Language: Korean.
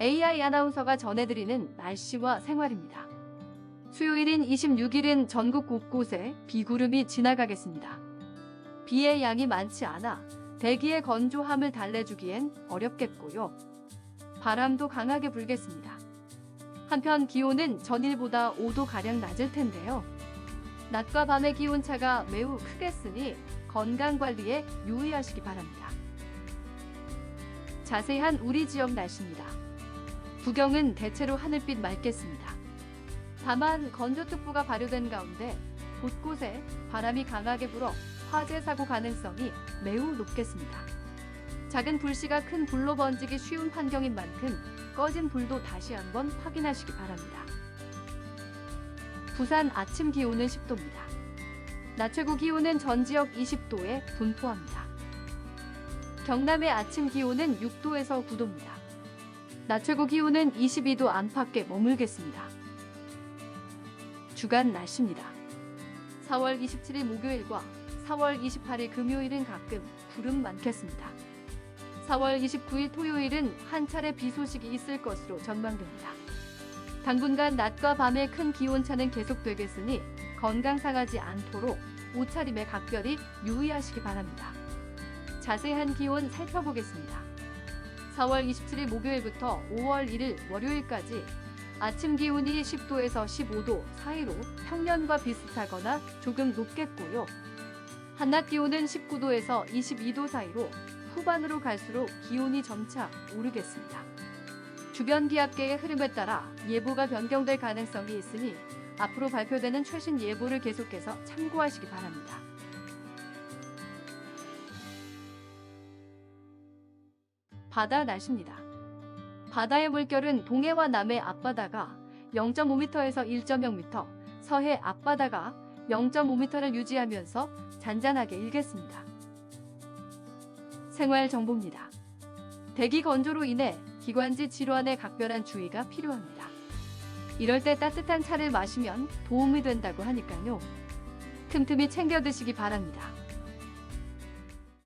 AI 아나운서가 전해드리는 날씨와 생활입니다. 수요일인 26일은 전국 곳곳에 비구름이 지나가겠습니다. 비의 양이 많지 않아 대기의 건조함을 달래주기엔 어렵겠고요. 바람도 강하게 불겠습니다. 한편 기온은 전일보다 5도가량 낮을 텐데요. 낮과 밤의 기온차가 매우 크겠으니 건강관리에 유의하시기 바랍니다. 자세한 우리 지역 날씨입니다. 구경은 대체로 하늘빛 맑겠습니다. 다만 건조특보가 발효된 가운데 곳곳에 바람이 강하게 불어 화재 사고 가능성이 매우 높겠습니다. 작은 불씨가 큰 불로 번지기 쉬운 환경인 만큼 꺼진 불도 다시 한번 확인하시기 바랍니다. 부산 아침 기온은 10도입니다. 낮 최고 기온은 전 지역 20도에 분포합니다. 경남의 아침 기온은 6도에서 9도입니다. 낮 최고 기온은 22도 안팎에 머물겠습니다. 주간 날씨입니다. 4월 27일 목요일과 4월 28일 금요일은 가끔 구름 많겠습니다. 4월 29일 토요일은 한 차례 비 소식이 있을 것으로 전망됩니다. 당분간 낮과 밤의 큰 기온차는 계속되겠으니 건강 상하지 않도록 옷차림에 각별히 유의하시기 바랍니다. 자세한 기온 살펴보겠습니다. 4월 27일 목요일부터 5월 1일 월요일까지 아침 기온이 10도에서 15도 사이로 평년과 비슷하거나 조금 높겠고요. 한낮 기온은 19도에서 22도 사이로 후반으로 갈수록 기온이 점차 오르겠습니다. 주변 기압계의 흐름에 따라 예보가 변경될 가능성이 있으니 앞으로 발표되는 최신 예보를 계속해서 참고하시기 바랍니다. 바다 날씨입니다. 바다의 물결은 동해와 남해 앞바다가 0.5m에서 1.0m, 서해 앞바다가 0.5m를 유지하면서 잔잔하게 일겠습니다. 생활 정보입니다. 대기 건조로 인해 기관지 질환에 각별한 주의가 필요합니다. 이럴 때 따뜻한 차를 마시면 도움이 된다고 하니까요. 틈틈이 챙겨 드시기 바랍니다.